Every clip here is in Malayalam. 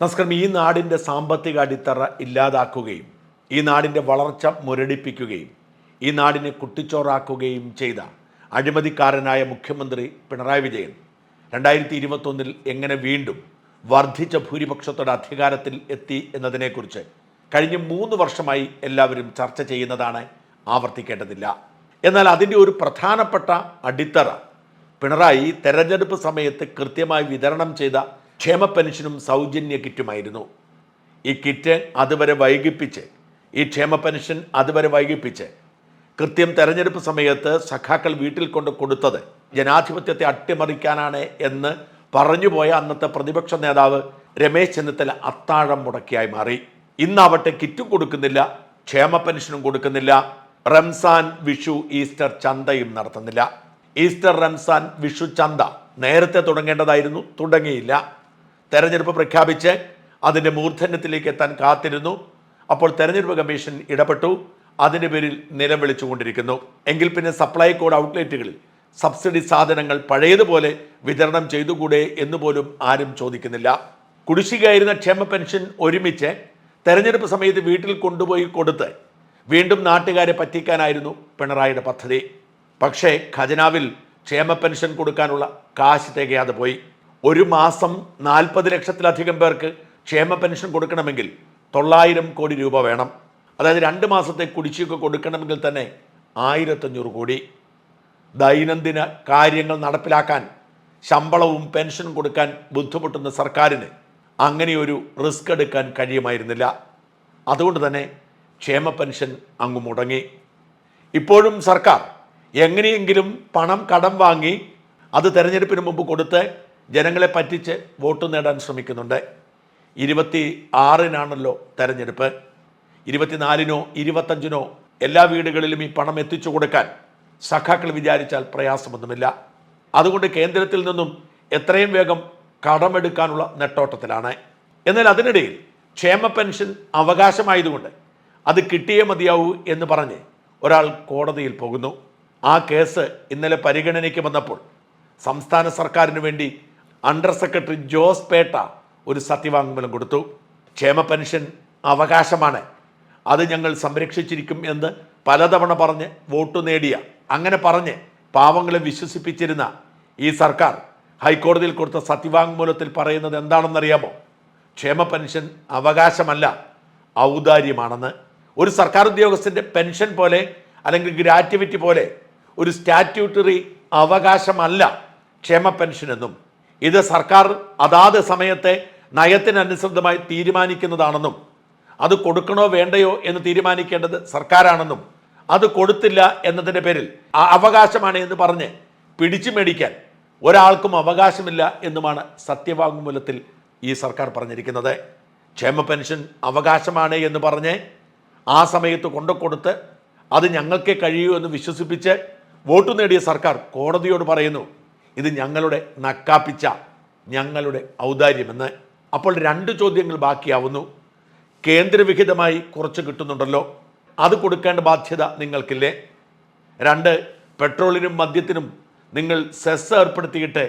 നമസ്കാരം ഈ നാടിന്റെ സാമ്പത്തിക അടിത്തറ ഇല്ലാതാക്കുകയും ഈ നാടിന്റെ വളർച്ച മുരടിപ്പിക്കുകയും ഈ നാടിനെ കുട്ടിച്ചോറാക്കുകയും ചെയ്ത അഴിമതിക്കാരനായ മുഖ്യമന്ത്രി പിണറായി വിജയൻ രണ്ടായിരത്തി ഇരുപത്തൊന്നിൽ എങ്ങനെ വീണ്ടും വർദ്ധിച്ച ഭൂരിപക്ഷത്തോടെ അധികാരത്തിൽ എത്തി എന്നതിനെക്കുറിച്ച് കഴിഞ്ഞ മൂന്ന് വർഷമായി എല്ലാവരും ചർച്ച ചെയ്യുന്നതാണ് ആവർത്തിക്കേണ്ടതില്ല. എന്നാൽ അതിന്റെ ഒരു പ്രധാനപ്പെട്ട അടിത്തറ പിണറായി തെരഞ്ഞെടുപ്പ് സമയത്ത് കൃത്യമായി വിതരണം ചെയ്ത ക്ഷേമ പെൻഷനും സൗജന്യ കിറ്റുമായിരുന്നു. ഈ കിറ്റ് അതുവരെ വൈകിപ്പിച്ച് ഈ ക്ഷേമ പെൻഷൻ അതുവരെ വൈകിപ്പിച്ച് കൃത്യം തെരഞ്ഞെടുപ്പ് സമയത്ത് സഖാക്കൾ വീട്ടിൽ കൊണ്ട് കൊടുത്തത് ജനാധിപത്യത്തെ അട്ടിമറിക്കാനാണ് എന്ന് പറഞ്ഞുപോയ അന്നത്തെ പ്രതിപക്ഷ നേതാവ് രമേശ് ചെന്നിത്തല അത്താഴം മുടക്കിയായി മാറി. ഇന്നാവട്ടെ കിറ്റും കൊടുക്കുന്നില്ല ക്ഷേമ പെൻഷനും കൊടുക്കുന്നില്ല റംസാൻ വിഷു ഈസ്റ്റർ ചന്തയും നടത്തുന്നില്ല. ഈസ്റ്റർ റംസാൻ വിഷു ചന്ത നേരത്തെ തുടങ്ങേണ്ടതായിരുന്നു തുടങ്ങിയില്ല. തെരഞ്ഞെടുപ്പ് പ്രഖ്യാപിച്ച് അതിന്റെ മൂർധന്യത്തിലേക്ക് എത്താൻ കാത്തിരുന്നു. അപ്പോൾ തെരഞ്ഞെടുപ്പ് കമ്മീഷൻ ഇടപെട്ടു. അതിന്റെ പേരിൽ നിലം വിളിച്ചുകൊണ്ടിരിക്കുന്നു. എങ്കിൽ പിന്നെ സപ്ലൈ കോഡ് ഔട്ട്ലെറ്റുകളിൽ സബ്സിഡി സാധനങ്ങൾ പഴയതുപോലെ വിതരണം ചെയ്തുകൂടെ എന്ന് പോലും ആരും ചോദിക്കുന്നില്ല. കുടിശ്ശികയായിരുന്ന ക്ഷേമ പെൻഷൻ ഒരുമിച്ച് തെരഞ്ഞെടുപ്പ് സമയത്ത് വീട്ടിൽ കൊണ്ടുപോയി കൊടുത്ത് വീണ്ടും നാട്ടുകാരെ പറ്റിക്കാനായിരുന്നു പിണറായിയുടെ പദ്ധതി. പക്ഷേ ഖജനാവിൽ ക്ഷേമ പെൻഷൻ കൊടുക്കാനുള്ള കാശ് തികയാതെ പോയി. ഒരു മാസം നാൽപ്പത് ലക്ഷത്തിലധികം പേർക്ക് ക്ഷേമ പെൻഷൻ കൊടുക്കണമെങ്കിൽ തൊള്ളായിരം കോടി രൂപ വേണം. അതായത് രണ്ട് മാസത്തെ കുടിശ്ശിക കൊടുക്കണമെങ്കിൽ തന്നെ ആയിരത്തഞ്ഞൂറ് കോടി. ദൈനംദിന കാര്യങ്ങൾ നടപ്പിലാക്കാൻ ശമ്പളവും പെൻഷനും കൊടുക്കാൻ ബുദ്ധിമുട്ടുന്ന സർക്കാരിന് അങ്ങനെയൊരു റിസ്ക് എടുക്കാൻ കഴിയുമായിരുന്നില്ല. അതുകൊണ്ട് തന്നെ ക്ഷേമ പെൻഷൻ അങ്ങ് മുടങ്ങി. ഇപ്പോഴും സർക്കാർ എങ്ങനെയെങ്കിലും പണം കടം വാങ്ങി അത് തെരഞ്ഞെടുപ്പിന് മുമ്പ് കൊടുത്ത് ജനങ്ങളെ പറ്റിച്ച് വോട്ട് നേടാൻ ശ്രമിക്കുന്നുണ്ട്. ഇരുപത്തി ആറിനാണല്ലോ തെരഞ്ഞെടുപ്പ്. ഇരുപത്തിനാലിനോ ഇരുപത്തഞ്ചിനോ എല്ലാ വീടുകളിലും ഈ പണം എത്തിച്ചു കൊടുക്കാൻ സഖാക്കൾ വിചാരിച്ചാൽ പ്രയാസമൊന്നുമില്ല. അതുകൊണ്ട് കേന്ദ്രത്തിൽ നിന്നും എത്രയും വേഗം കടമെടുക്കാനുള്ള നെട്ടോട്ടത്തിലാണ്. എന്നാൽ അതിനിടയിൽ ക്ഷേമ പെൻഷൻ അവകാശമായതുകൊണ്ട് അത് കിട്ടിയേ മതിയാവൂ എന്ന് പറഞ്ഞ് ഒരാൾ കോടതിയിൽ പോകുന്നു. ആ കേസ് ഇന്നലെ പരിഗണനയ്ക്ക് വന്നപ്പോൾ സംസ്ഥാന സർക്കാരിന് വേണ്ടി അണ്ടർ സെക്രട്ടറി ജോസ് പേട്ട ഒരു സത്യവാങ്മൂലം കൊടുത്തു. ക്ഷേമ പെൻഷൻ അവകാശമാണ്. അത് ഞങ്ങൾ സംരക്ഷിച്ചിരിക്കും എന്ന് പലതവണ പറഞ്ഞ് വോട്ട് നേടിയ അങ്ങനെ പറഞ്ഞ് പാവങ്ങളെ വിശ്വസിപ്പിച്ചിരുന്ന ഈ സർക്കാർ ഹൈക്കോടതിയിൽ കൊടുത്ത സത്യവാങ്മൂലത്തിൽ പറയുന്നത് എന്താണെന്നറിയാമോ? ക്ഷേമ പെൻഷൻ അവകാശമല്ല ഔദാര്യമാണെന്ന്. ഒരു സർക്കാർ ഉദ്യോഗസ്ഥന്റെ പെൻഷൻ പോലെ അല്ലെങ്കിൽ ഗ്രാറ്റുവിറ്റി പോലെ ഒരു സ്റ്റാറ്റ്യൂട്ടറി അവകാശമല്ല ക്ഷേമ പെൻഷൻ എന്നും. ഇത് സർക്കാർ അതാത് സമയത്തെ നയത്തിനനുസൃതമായി തീരുമാനിക്കുന്നതാണെന്നും അത് കൊടുക്കണോ വേണ്ടയോ എന്ന് തീരുമാനിക്കേണ്ടത് സർക്കാരാണെന്നും അത് കൊടുത്തില്ല എന്നതിന്റെ പേരിൽ അവകാശമാണ് എന്ന് പറഞ്ഞ് പിടിച്ചു മേടിക്കാൻ ഒരാൾക്കും അവകാശമില്ല എന്നുമാണ് സത്യവാങ്മൂലത്തിൽ ഈ സർക്കാർ പറഞ്ഞിരിക്കുന്നത്. ക്ഷേമ പെൻഷൻ അവകാശമാണ് എന്ന് പറഞ്ഞ് ആ സമയത്ത് കൊണ്ടുകൊടുത്ത് അത് ഞങ്ങൾക്കേ കഴിയൂ എന്ന് വിശ്വസിപ്പിച്ച് വോട്ട് നേടിയ സർക്കാർ കോടതിയോട് പറയുന്നു ഇത് ഞങ്ങളുടെ നക്കാപ്പിച്ച ഞങ്ങളുടെ ഔദാര്യമെന്ന്. അപ്പോൾ രണ്ട് ചോദ്യങ്ങൾ ബാക്കിയാവുന്നു. കേന്ദ്രവിഹിതമായി കുറച്ച് കിട്ടുന്നുണ്ടല്ലോ. അത് കൊടുക്കേണ്ട ബാധ്യത നിങ്ങൾക്കില്ലേ? രണ്ട് പെട്രോളിനും മദ്യത്തിനും നിങ്ങൾ സെസ് ഏർപ്പെടുത്തിയിട്ട്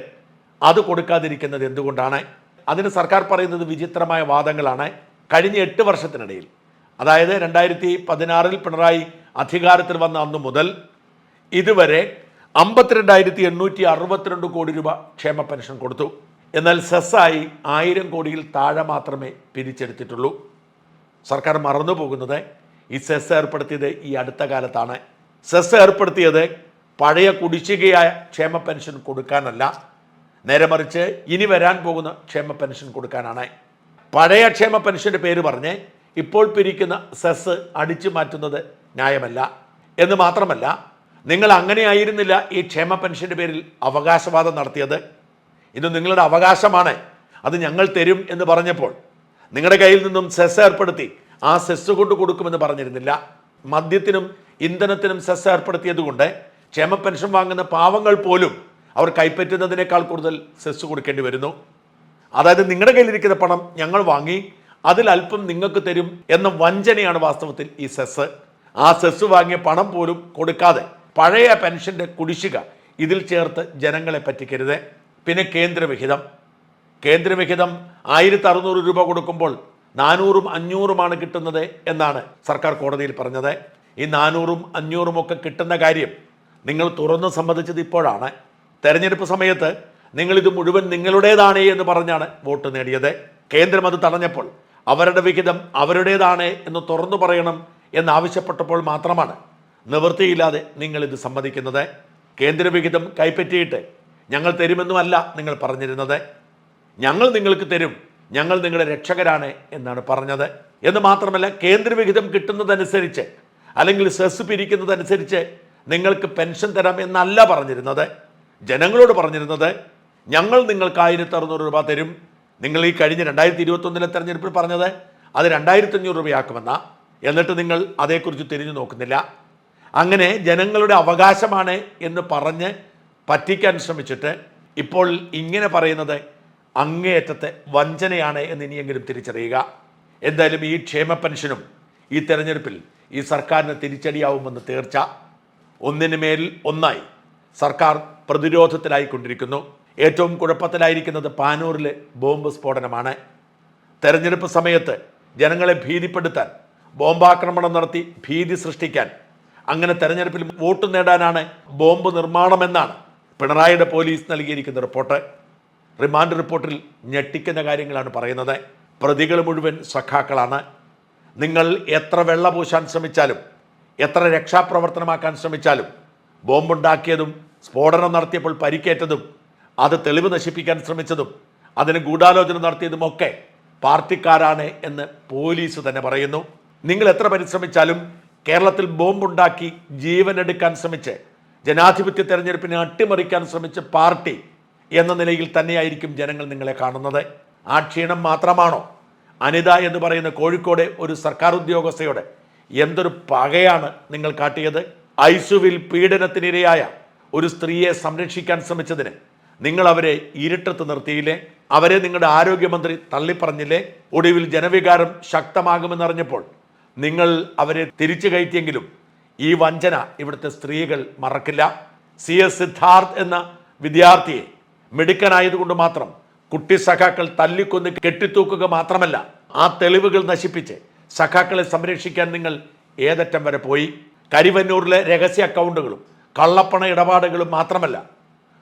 അത് കൊടുക്കാതിരിക്കുന്നത് എന്തുകൊണ്ടാണ്? അതിന് സർക്കാർ പറയുന്നത് വിചിത്രമായ വാദങ്ങളാണ്. കഴിഞ്ഞ എട്ട് വർഷത്തിനിടയിൽ അതായത് രണ്ടായിരത്തി പതിനാറിൽ പിണറായി അധികാരത്തിൽ വന്ന അന്നു മുതൽ ഇതുവരെ അമ്പത്തിരണ്ടായിരത്തി എണ്ണൂറ്റി അറുപത്തിരണ്ട് കോടി രൂപ ക്ഷേമ പെൻഷൻ കൊടുത്തു. എന്നാൽ സെസ്സായി ആയിരം കോടിയിൽ താഴെ മാത്രമേ പിരിച്ചെടുത്തിട്ടുള്ളൂ. സർക്കാർ മറന്നു പോകുന്നത് ഈ സെസ് ഏർപ്പെടുത്തിയത് ഈ അടുത്ത കാലത്താണ്. സെസ് ഏർപ്പെടുത്തിയത് പഴയ കുടിശ്ശികയായ ക്ഷേമ പെൻഷൻ കൊടുക്കാനല്ല. നേരെ മറിച്ച് ഇനി വരാൻ പോകുന്ന ക്ഷേമ പെൻഷൻ കൊടുക്കാനാണ്. പഴയ ക്ഷേമ പെൻഷന്റെ പേര് പറഞ്ഞ് ഇപ്പോൾ പിരിക്കുന്ന സെസ് അടിച്ചു മാറ്റുന്നത് ന്യായമല്ല. എന്ന് മാത്രമല്ല നിങ്ങൾ അങ്ങനെയായിരുന്നില്ല ഈ ക്ഷേമ പെൻഷന്റെ പേരിൽ അവകാശവാദം നടത്തിയത്? ഇത് നിങ്ങളുടെ അവകാശമാണ്. അത് ഞങ്ങൾ തരും എന്ന് പറഞ്ഞപ്പോൾ നിങ്ങളുടെ കയ്യിൽ നിന്നും സെസ് ഏർപ്പെടുത്തി ആ സെസ് കൊണ്ട് കൊടുക്കുമെന്ന് പറഞ്ഞിരുന്നില്ല. മദ്യത്തിനും ഇന്ധനത്തിനും സെസ് ഏർപ്പെടുത്തിയത് കൊണ്ട് ക്ഷേമ പെൻഷൻ വാങ്ങുന്ന പാവങ്ങൾ പോലും അവർ കൈപ്പറ്റുന്നതിനേക്കാൾ കൂടുതൽ സെസ് കൊടുക്കേണ്ടി വരുന്നു. അതായത് നിങ്ങളുടെ കയ്യിലിരിക്കുന്ന പണം ഞങ്ങൾ വാങ്ങി അതിൽ അല്പം നിങ്ങൾക്ക് തരും എന്ന വഞ്ചനയാണ് വാസ്തവത്തിൽ ഈ സെസ്. ആ സെസ് വാങ്ങിയ പണം പോലും കൊടുക്കാതെ പഴയ പെൻഷന്റെ കുടിശ്ശിക ഇതിൽ ചേർത്ത് ജനങ്ങളെ പറ്റിക്കരുത്. പിന്നെ കേന്ദ്രവിഹിതം. കേന്ദ്രവിഹിതം ആയിരത്തി അറുന്നൂറ് രൂപ കൊടുക്കുമ്പോൾ നാനൂറും അഞ്ഞൂറുമാണ് കിട്ടുന്നത് എന്നാണ് സർക്കാർ കോടതിയിൽ പറഞ്ഞത്. ഈ നാനൂറും അഞ്ഞൂറും ഒക്കെ കിട്ടുന്ന കാര്യം നിങ്ങൾ തുറന്ന് സമ്മതിച്ചത് ഇപ്പോഴാണ്. തെരഞ്ഞെടുപ്പ് സമയത്ത് നിങ്ങളിത് മുഴുവൻ നിങ്ങളുടേതാണ് എന്ന് പറഞ്ഞാണ് വോട്ട് നേടിയത്. കേന്ദ്രം അത് തടഞ്ഞപ്പോൾ അവരുടെ വിഹിതം അവരുടേതാണ് എന്ന് തുറന്നു പറയണം എന്നാവശ്യപ്പെട്ടപ്പോൾ മാത്രമാണ് നിവൃത്തിയില്ലാതെ ഇത് സമ്മതിക്കുന്നത് കേന്ദ്രവിഹിതം കൈപ്പറ്റിയിട്ട് ഞങ്ങൾ തരുമെന്നുമല്ല നിങ്ങൾ പറഞ്ഞിരുന്നത്. ഞങ്ങൾ നിങ്ങൾക്ക് തരും. ഞങ്ങൾ നിങ്ങളുടെ രക്ഷകരാണ് എന്നാണ് പറഞ്ഞത്. എന്ന് മാത്രമല്ല കേന്ദ്രവിഹിതം കിട്ടുന്നതനുസരിച്ച് അല്ലെങ്കിൽ സെസ് പിരിക്കുന്നതനുസരിച്ച് നിങ്ങൾക്ക് പെൻഷൻ തരാം എന്നല്ല പറഞ്ഞിരുന്നത്. ജനങ്ങളോട് പറഞ്ഞിരുന്നത് ഞങ്ങൾ നിങ്ങൾക്ക് ആയിരത്തി അറുന്നൂറ് രൂപ തരും. നിങ്ങൾ ഈ കഴിഞ്ഞ രണ്ടായിരത്തി ഇരുപത്തൊന്നിലെ തെരഞ്ഞെടുപ്പിൽ പറഞ്ഞത് അത് രണ്ടായിരത്തി അഞ്ഞൂറ് രൂപയാക്കുമെന്ന. എന്നിട്ട് നിങ്ങൾ അതേക്കുറിച്ച് തിരിഞ്ഞു നോക്കുന്നില്ല. അങ്ങനെ ജനങ്ങളുടെ അവകാശമാണ് എന്ന് പറഞ്ഞ് പറ്റിക്കാൻ ശ്രമിച്ചിട്ട് ഇപ്പോൾ ഇങ്ങനെ പറയുന്നത് അങ്ങേയറ്റത്തെ വഞ്ചനയാണ് എന്ന് ഇനിയെങ്കിലും തിരിച്ചറിയുക. എന്തായാലും ഈ ക്ഷേമ പെൻഷനും ഈ തെരഞ്ഞെടുപ്പിൽ ഈ സർക്കാരിന് തിരിച്ചടിയാവുമെന്ന് തീർച്ച. ഒന്നിനു മേൽ ഒന്നായി സർക്കാർ പ്രതിരോധത്തിലായിക്കൊണ്ടിരിക്കുന്നു. ഏറ്റവും കുഴപ്പത്തിലായിരിക്കുന്നത് പാനൂരിലെ ബോംബ് സ്ഫോടനമാണ്. തെരഞ്ഞെടുപ്പ് സമയത്ത് ജനങ്ങളെ ഭീതിപ്പെടുത്താൻ ബോംബാക്രമണം നടത്തി ഭീതി സൃഷ്ടിക്കാൻ അങ്ങനെ തെരഞ്ഞെടുപ്പിൽ വോട്ട് നേടാനാണ് ബോംബ് നിർമ്മാണമെന്നാണ് പിണറായിയുടെ പോലീസ് നൽകിയിരിക്കുന്ന റിപ്പോർട്ട്. റിമാൻഡ് റിപ്പോർട്ടിൽ ഞെട്ടിക്കുന്ന കാര്യങ്ങളാണ് പറയുന്നത്. പ്രതികൾ മുഴുവൻ സഖാക്കളാണ്. നിങ്ങൾ എത്ര വെള്ള പൂശാൻ ശ്രമിച്ചാലും എത്ര രക്ഷാപ്രവർത്തനമാക്കാൻ ശ്രമിച്ചാലും ബോംബുണ്ടാക്കിയതും സ്ഫോടനം നടത്തിയപ്പോൾ പരിക്കേറ്റതും അത് തെളിവ് നശിപ്പിക്കാൻ ശ്രമിച്ചതും അതിന് ഗൂഢാലോചന നടത്തിയതുമൊക്കെ പാർട്ടിക്കാരാണ് എന്ന് പോലീസ് തന്നെ പറയുന്നു. നിങ്ങൾ എത്ര പരിശ്രമിച്ചാലും കേരളത്തിൽ ബോംബുണ്ടാക്കി ജീവൻ എടുക്കാൻ ശ്രമിച്ച് ജനാധിപത്യ തെരഞ്ഞെടുപ്പിനെ അട്ടിമറിക്കാൻ ശ്രമിച്ച പാർട്ടി എന്ന നിലയിൽ തന്നെയായിരിക്കും ജനങ്ങൾ നിങ്ങളെ കാണുന്നത്. ആ ക്ഷീണം മാത്രമാണോ? അനിത എന്ന് പറയുന്ന കോഴിക്കോട് ഒരു സർക്കാർ ഉദ്യോഗസ്ഥയോട് എന്തൊരു പകയാണ് നിങ്ങൾ കാട്ടിയത്? ഐസുവിൽ പീഡനത്തിനിരയായ ഒരു സ്ത്രീയെ സംരക്ഷിക്കാൻ ശ്രമിച്ചതിന് നിങ്ങൾ അവരെ ഇരുട്ടത്ത് നിർത്തിയില്ലേ? അവരെ നിങ്ങളുടെ ആരോഗ്യമന്ത്രി തള്ളിപ്പറഞ്ഞില്ലേ? ഒടുവിൽ ജനവികാരം ശക്തമാകുമെന്നറിഞ്ഞപ്പോൾ നിങ്ങൾ അവരെ തിരിച്ചു കയറ്റിയെങ്കിലും ഈ വഞ്ചന ഇവിടുത്തെ സ്ത്രീകൾ മറക്കില്ല. സി എസ് സിദ്ധാർത്ഥ് എന്ന വിദ്യാർത്ഥിയെ മിടുക്കനായതുകൊണ്ട് മാത്രം കുട്ടി സഖാക്കൾ തല്ലിക്കൊന്ന് കെട്ടിത്തൂക്കുക മാത്രമല്ല ആ തെളിവുകൾ നശിപ്പിച്ച് സഖാക്കളെ സംരക്ഷിക്കാൻ നിങ്ങൾ ഏതറ്റം വരെ പോയി? കരിവന്നൂരിലെ രഹസ്യ അക്കൗണ്ടുകളും കള്ളപ്പണ ഇടപാടുകളും മാത്രമല്ല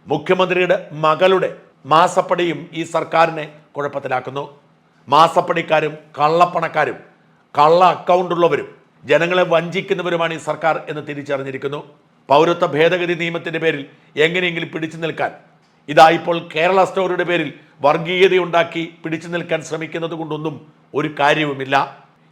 മുഖ്യമന്ത്രിയുടെ മകളുടെ മാസപ്പടിയും ഈ സർക്കാരിനെ കുഴപ്പത്തിലാക്കുന്നു. മാസപ്പടിക്കാരും കള്ളപ്പണക്കാരും കള്ള അക്കൗണ്ടുള്ളവരും ജനങ്ങളെ വഞ്ചിക്കുന്നവരുമാണ് ഈ സർക്കാർ എന്ന് തിരിച്ചറിഞ്ഞിരിക്കുന്നു. പൗരത്വ ഭേദഗതി നിയമത്തിന്റെ പേരിൽ എങ്ങനെയെങ്കിലും പിടിച്ചു നിൽക്കാൻ ഇതാ ഇപ്പോൾ കേരള സ്റ്റോറിയുടെ പേരിൽ വർഗീയതയുണ്ടാക്കി പിടിച്ചു നിൽക്കാൻ ശ്രമിക്കുന്നത് കൊണ്ടൊന്നും ഒരു കാര്യവുമില്ല.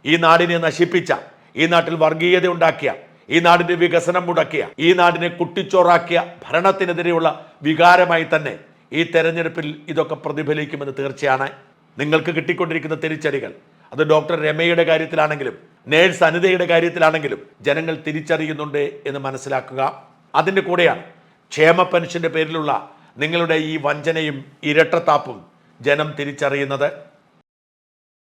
ഈ നാടിനെ നശിപ്പിച്ച ഈ നാട്ടിൽ വർഗീയത ഉണ്ടാക്കിയ ഈ നാടിന്റെ വികസനം മുടക്കിയ ഈ നാടിനെ കുട്ടിച്ചോറാക്കിയ ഭരണത്തിനെതിരെയുള്ള വികാരമായി തന്നെ ഈ തെരഞ്ഞെടുപ്പിൽ ഇതൊക്കെ പ്രതിഫലിക്കുമെന്ന് തീർച്ചയാണ്. നിങ്ങൾക്ക് കിട്ടിക്കൊണ്ടിരിക്കുന്ന തിരിച്ചടികൾ അത് ഡോക്ടർ രമയുടെ കാര്യത്തിലാണെങ്കിലും നേഴ്സ് അനിതയുടെ കാര്യത്തിലാണെങ്കിലും ജനങ്ങൾ തിരിച്ചറിയുന്നുണ്ട് എന്ന് മനസ്സിലാക്കുക. അതിന്റെ കൂടെയാണ് ക്ഷേമ പെൻഷന്റെ പേരിലുള്ള നിങ്ങളുടെ ഈ വഞ്ചനയും ഇരട്ടത്താപ്പും ജനം തിരിച്ചറിയുന്നത്.